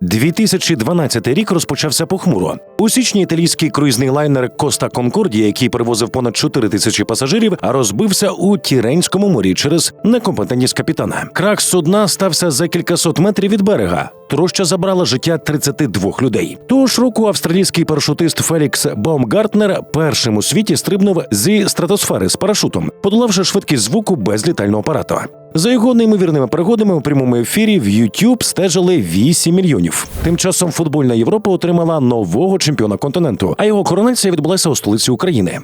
2012 рік розпочався похмуро. У січні італійський круїзний лайнер Коста Конкордія, який перевозив понад 4 тисячі пасажирів, розбився у Тіренському морі через некомпетентність капітана. Крах судна стався за кількасот метрів від берега. Троща забрала життя 32 людей. Того ж року австралійський парашутист Фелікс Баумгартнер першим у світі стрибнув зі стратосфери з парашутом, подолавши швидкість звуку без літального апарата. За його неймовірними пригодами у прямому ефірі в YouTube стежили 8 мільйонів. Тим часом футбольна Європа отримала нового чемпіона континенту, а його коронація відбулася у столиці України.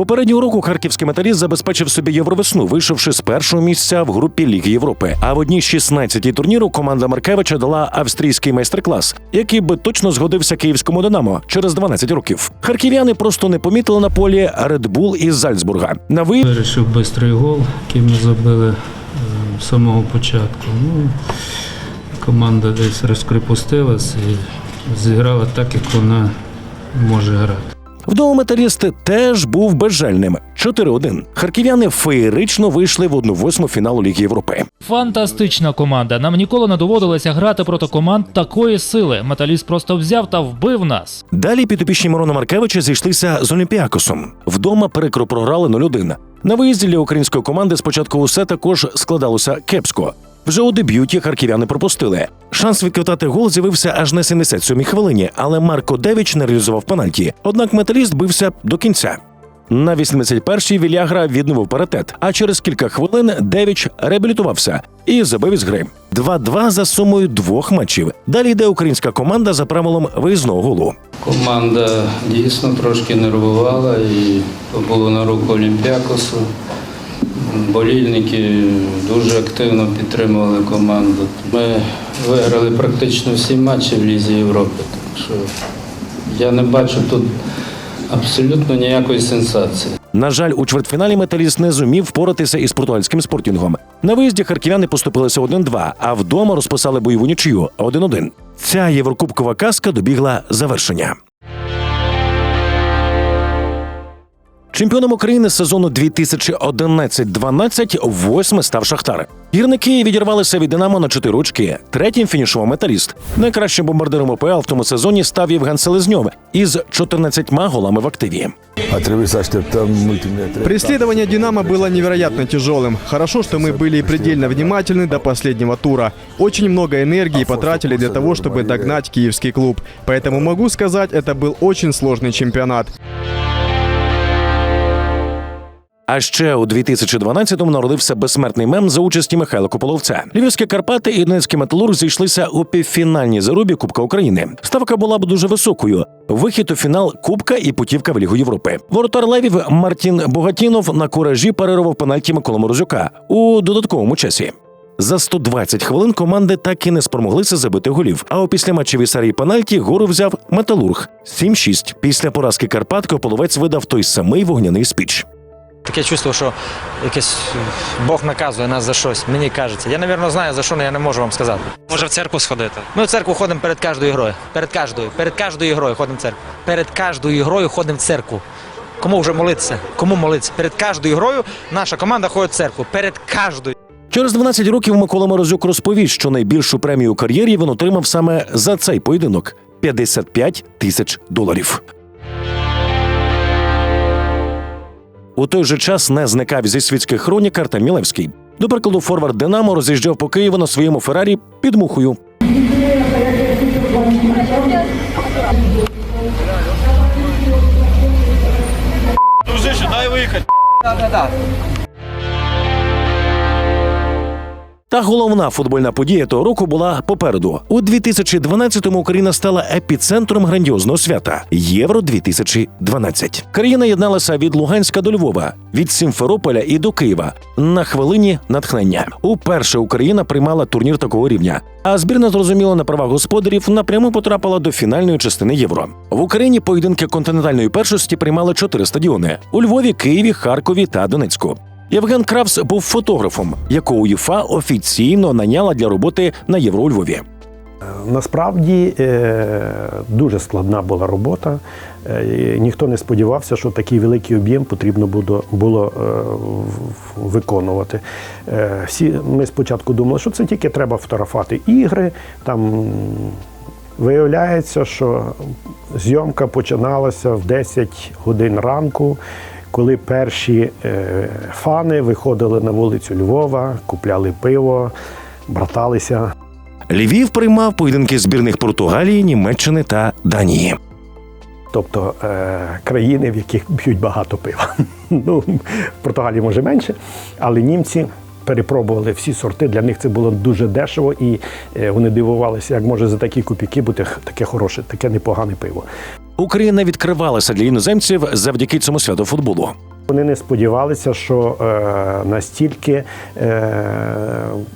Попереднього року харківський металіст забезпечив собі євровесну, вийшовши з першого місця в групі Ліги Європи. А в одній 16-й турніру команда Маркевича дала австрійський майстер-клас, який би точно згодився київському Динамо через 12 років. Харків'яни просто не помітили на полі Bull із Зальцбурга. На ви Вирішив швидкий гол, який ми забили е, з самого початку. Ну, команда десь розкріпустилась і зіграла так, як вона може грати. Вдома металіст теж був безжальним. 4-1. Харків'яни феєрично вийшли в 1-8 фіналу Ліги Європи. Фантастична команда. Нам ніколи не доводилося грати проти команд такої сили. Металіст просто взяв та вбив нас. Далі підопічні Мирона Маркевича зійшлися з Олімпіакосом. Вдома перекро програли 0-1. На виїзді для української команди спочатку усе також складалося кепсько. Вже у дебюті харків'яни пропустили. Шанс відквитати гол з'явився аж на 77-й хвилині, але Марко Девіч не реалізував пенальті. Однак металіст бився до кінця. На 81-й Вілягра відновив паритет, а через кілька хвилин Девіч реабілітувався і забив із гри. 2-2 за сумою двох матчів. Далі йде українська команда за правилом виїзного голу. Команда дійсно трошки нервувала і було на руку Олімпіакосу. Болільники дуже активно підтримували команду. Ми виграли практично всі матчі в Лізі Європи. Так що я не бачу тут абсолютно ніякої сенсації. На жаль, у чвертьфіналі металіст не зумів впоратися із португальським спортінгом. На виїзді харків'яни поступилися 1-2, а вдома розписали бойову нічию 1-1. Ця єврокубкова казка добігла завершення. Чемпіоном України з сезону 2011-12 восьми став Шахтар. Гірники відірвалися від Динамо на 4 очки. Третім фінішував металіст. Найкращим бомбардиром ОПЛ в тому сезоні став Євген Селезньов із 14 голами в активі. Отравиться там мультиметр. Преследование «Динамо» было невероятно тяжелым. Хорошо, что мы были предельно внимательны до последнего тура. Очень много энергии потратили для того, чтобы догнать киевский клуб. Поэтому могу сказать, это был очень сложный чемпионат. А ще у 2012-му народився безсмертний мем за участі Михайла Кополовця. Львівські Карпати і Донецький металург зійшлися у півфінальній зарубі Кубка України. Ставка була б дуже високою. Вихід у фінал Кубка і путівка в Лігу Європи. Воротар Левів Мартін Богатінов на куражі парирував пенальті Микола Морозюка у додатковому часі. За 120 хвилин команди так і не спромоглися забити голів. А у післяматчевій серії пенальті гору взяв металург 7-6. Після поразки Карпат Кополовець видав той самий вогняний спіч. Таке чувство, що якесь Бог наказує нас за щось, мені кажеться. Я, напевно, знаю за що, але я не можу вам сказати. Може в церкву сходити? Ми в церкву ходимо перед кожною грою. Перед кожною, перед кожною грою ходимо в церкву. Перед кожною грою ходимо в церкву. Кому вже молитися? Кому молитися? Перед кожною грою наша команда ходить в церкву. Перед кожною. Через 12 років Микола Морозюк розповів, що найбільшу премію у кар'єрі він отримав саме за цей поєдинок 55 тисяч доларів. У той же час не зникав зі світських хронік та Мілевський. До прикладу, форвард Динамо роз'їжджав по Києву на своєму Феррарі під мухою. Та головна футбольна подія того року була попереду. У 2012-му Україна стала епіцентром грандіозного свята Євро 2012 Країна єдналася від Луганська до Львова, від Сімферополя і до Києва на хвилині натхнення. Уперше Україна приймала турнір такого рівня. А збірна зрозуміло на правах господарів напряму потрапила до фінальної частини євро. В Україні поєдинки континентальної першості приймали чотири стадіони: у Львові, Києві, Харкові та Донецьку. Євген Кравс був фотографом, якого УЄФА офіційно наняла для роботи на Євро Львові. Насправді е, дуже складна була робота. Е, Ніхто не сподівався, що такий великий об'єм потрібно було, е, виконувати. Всі ми спочатку думали, що це тільки треба фотографувати ігри. Там виявляється, що зйомка починалася в 10 годин ранку. Коли перші е, фани виходили на вулицю Львова, купляли пиво, браталися. Львів приймав поєдинки збірних Португалії, Німеччини та Данії. Тобто е, країни, в яких б'ють багато пива. ну, в Португалії може менше, але німці перепробували всі сорти. Для них це було дуже дешево, і е, вони дивувалися, як може за такі копійки бути таке хороше, таке непогане пиво. Україна відкривалася для іноземців завдяки цьому святу футболу. Вони не сподівалися, що е, настільки е,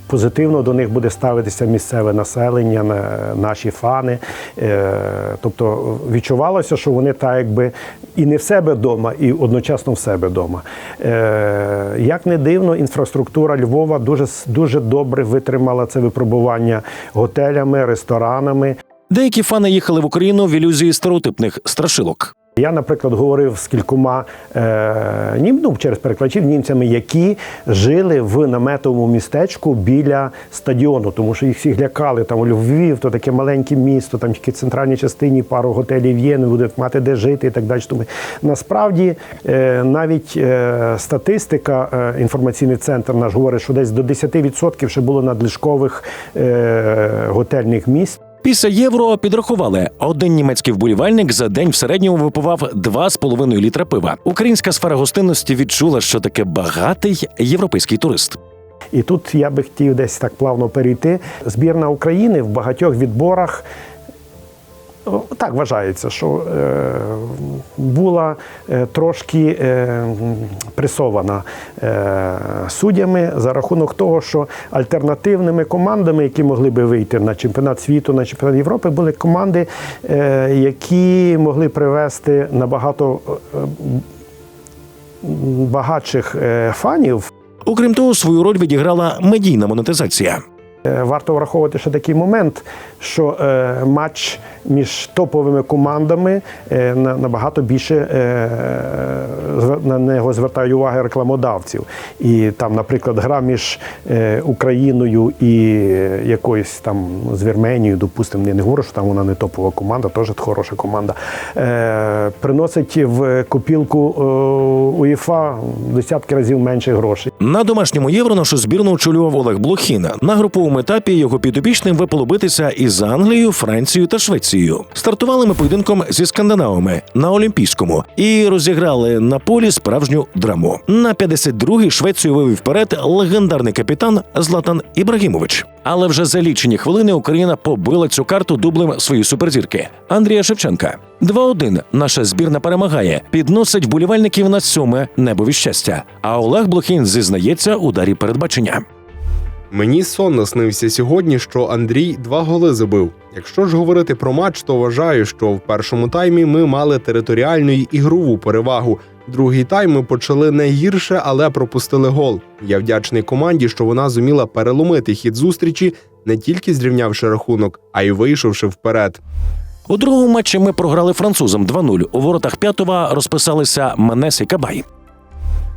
позитивно до них буде ставитися місцеве населення, на, наші фани. Е, тобто відчувалося, що вони так якби і не в себе вдома, і одночасно в себе вдома. Е, як не дивно, інфраструктура Львова дуже, дуже добре витримала це випробування готелями, ресторанами. Деякі фани їхали в Україну в ілюзії стереотипних страшилок. Я, наприклад, говорив з кількома е, нім, ну, через перекладачів німцями, які жили в наметовому містечку біля стадіону, тому що їх всіх лякали. Там у Львів, то таке маленьке місто, там тільки в центральній частині пару готелів є, не будуть мати де жити і так далі. Тому насправді е, навіть е, статистика, е, інформаційний центр наш говорить, що десь до 10% ще було надлишкових е, готельних місць. Після євро підрахували, один німецький вболівальник за день в середньому випивав 2,5 літра пива. Українська сфера гостинності відчула, що таке багатий європейський турист. І тут я би хотів десь так плавно перейти. Збірна України в багатьох відборах. Так вважається, що е, була е, трошки е, пресована суддями за рахунок того, що альтернативними командами, які могли би вийти на чемпіонат світу, на чемпіонат Європи, були команди, які могли привести набагато багатших фанів. Окрім того, свою роль відіграла медійна монетизація. Варто враховувати ще такий момент, що матч між топовими командами е, на- набагато більше е, на нього звертають увагу рекламодавців. І там, наприклад, гра між е, Україною і якоюсь там з Вірменією, допустимо, я не говорю, що там вона не топова команда, теж хороша команда. Приносить в копілку УЄФА десятки разів менше грошей. На домашньому євро нашу збірну очолював Олег Блохін. На груповому етапі його підопічним випало битися із Англією, Францією та Швецією. Стартували ми поєдинком зі скандинавами на Олімпійському і розіграли на полі справжню драму. На 52-й Швецію вивів вперед легендарний капітан Златан Ібрагімович. Але вже за лічені хвилини Україна побила цю карту дублем своєї суперзірки Андрія Шевченка. 2-1 наша збірна перемагає, підносить вболівальників на сьоме небові щастя. А Олег Блохін зізнається у дарі передбачення. Мені сон наснився сьогодні, що Андрій два голи забив. Якщо ж говорити про матч, то вважаю, що в першому таймі ми мали територіальну й ігрову перевагу. Другий тайм ми почали не гірше, але пропустили гол. Я вдячний команді, що вона зуміла переломити хід зустрічі, не тільки зрівнявши рахунок, а й вийшовши вперед. У другому матчі ми програли французам 2-0. У воротах п'ятого розписалися Менес і Кабай.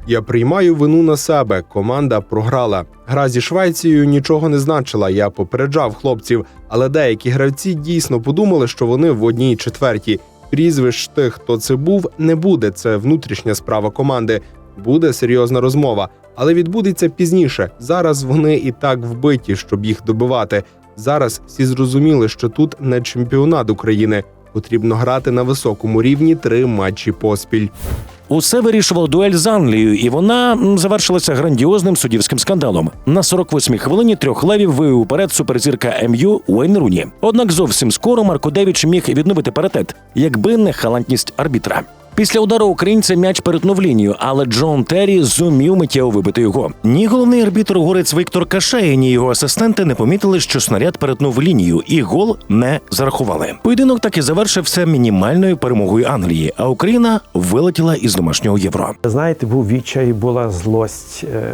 Я приймаю вину на себе. Команда програла. Гра зі Швецією нічого не значила. Я попереджав хлопців, але деякі гравці дійсно подумали, що вони в одній четвертій. Прізвищ тих, хто це був, не буде. Це внутрішня справа команди. Буде серйозна розмова, але відбудеться пізніше. Зараз вони і так вбиті, щоб їх добивати. Зараз всі зрозуміли, що тут не чемпіонат України. Потрібно грати на високому рівні три матчі поспіль. Усе вирішував дуель з Англією, і вона завершилася грандіозним суддівським скандалом. На 48-й хвилині трьох левів вивів уперед суперзірка МЮ Уейн Руні. Однак зовсім скоро Марко Девіч міг відновити паритет, якби не халантність арбітра. Після удару українця м'яч перетнув лінію, але Джон Террі зумів миттєво вибити його. Ні головний арбітр горець Віктор Кашає, ні його асистенти не помітили, що снаряд перетнув лінію, і гол не зарахували. Поєдинок так і завершився мінімальною перемогою Англії, а Україна вилетіла із домашнього євро. Знаєте, був відчай, була злость. е,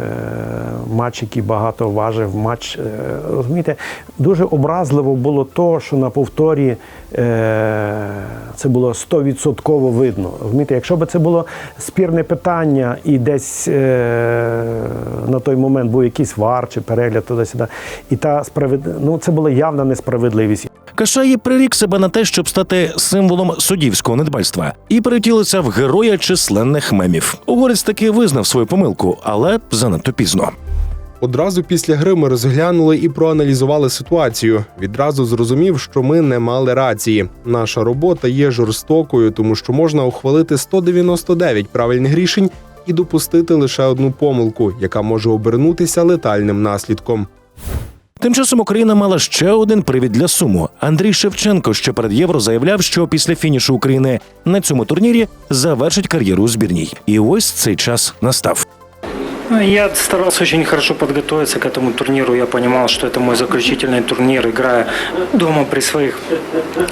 Матч, який багато важив. Матч, е, розумієте, дуже образливо було то, що на повторі це було стовідсотково видно. Розумієте, якщо б це було спірне питання і десь е, на той момент був якийсь вар чи перегляд туди-сюди, і та справед... ну, це була явна несправедливість. Кашаї прирік себе на те, щоб стати символом суддівського недбальства, і перетілися в героя численних мемів. Угорець таки визнав свою помилку, але занадто пізно. Одразу після гри ми розглянули і проаналізували ситуацію. Відразу зрозумів, що ми не мали рації. Наша робота є жорстокою, тому що можна ухвалити 199 правильних рішень і допустити лише одну помилку, яка може обернутися летальним наслідком. Тим часом Україна мала ще один привід для суму. Андрій Шевченко ще перед євро заявляв, що після фінішу України на цьому турнірі завершить кар'єру у збірній. І ось цей час настав. Ну, Я старался очень хорошо подготовиться к этому турниру. Я понимал, что это мой заключительный турнир, играя дома при своих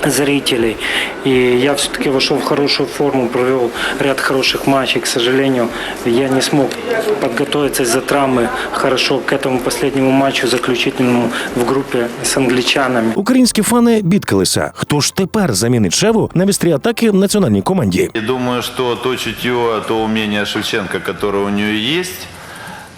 зрителей. И я все-таки вошел в хорошую форму, провел ряд хороших матчей. К сожалению, я не смог подготовиться из-за травмы хорошо к этому последнему матчу заключительному в группе с англичанами. Українські фани бідкалися. Хто ж тепер замінить Шеву на вістрі атаки в національній команді? И думаю, что то чутье, то умение Шевченко, которое у нее есть, э,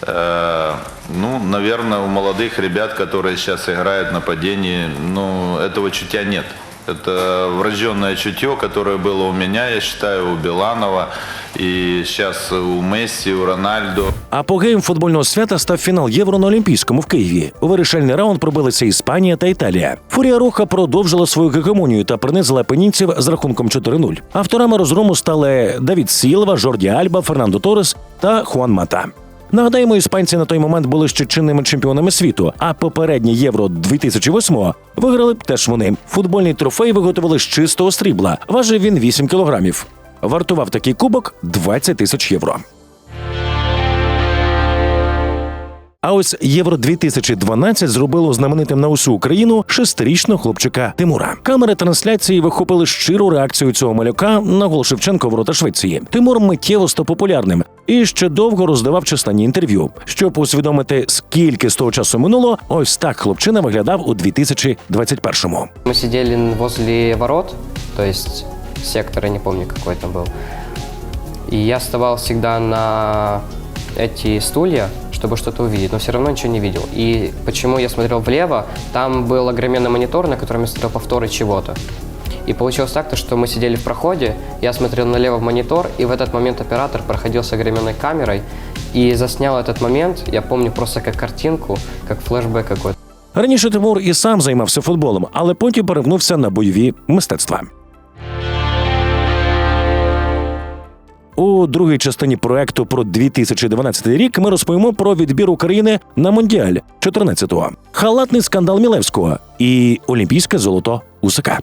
ну, наверное, у молодых ребят, которые сейчас играют в нападении, ну, этого чутья нет. Это врожденное чутье, которое было у меня, я считаю, у Биланова, и сейчас у Месси, у Рональдо. Апогеєм футбольного свята став фінал євро на Олімпійському в Києві. У вирішальний раунд пробилися Іспанія та Італія. Фурія Роха продовжила свою гегемонію та принизила пенінців з рахунком 4-0. Авторами розгрому стали Давід Сілва, Жорді Альба, Фернандо Торес та Хуан Мата. Нагадаємо, іспанці на той момент були ще чинними чемпіонами світу, а попереднє євро 2008 виграли б теж вони. Футбольний трофей виготовили з чистого срібла. Важив він 8 кілограмів. Вартував такий кубок 20 тисяч євро. А ось Євро 2012 зробило знаменитим на усю Україну шестирічного хлопчика Тимура. Камери трансляції вихопили щиру реакцію цього малюка на гол Шевченко в ворота Швеції. Тимур миттєво став популярним і ще довго роздавав численні інтерв'ю. Щоб усвідомити, скільки з того часу минуло, ось так хлопчина виглядав у 2021-му. Мы сидели возле ворот, то есть сектор, я не помню, какой там был. И я вставал всегда на эти стулья, чтобы что-то увидеть, но все равно ничего не видел. И почему я смотрел влево, там был огроменный монитор, на котором я смотрел повторы чего-то. И получилось так, то, что мы сидели в проходе, я смотрел налево в монитор, и в этот момент оператор проходил с огроменной камерой и заснял этот момент, я помню просто как картинку, как флешбэк какой-то. Раніше Тимур і сам займався футболом, але потім перевнувся на бойові мистецтва. У другій частині проекту про 2012 рік ми розповімо про відбір України на Мондіаль 14-го, халатний скандал Мілевського і олімпійське золото Усака.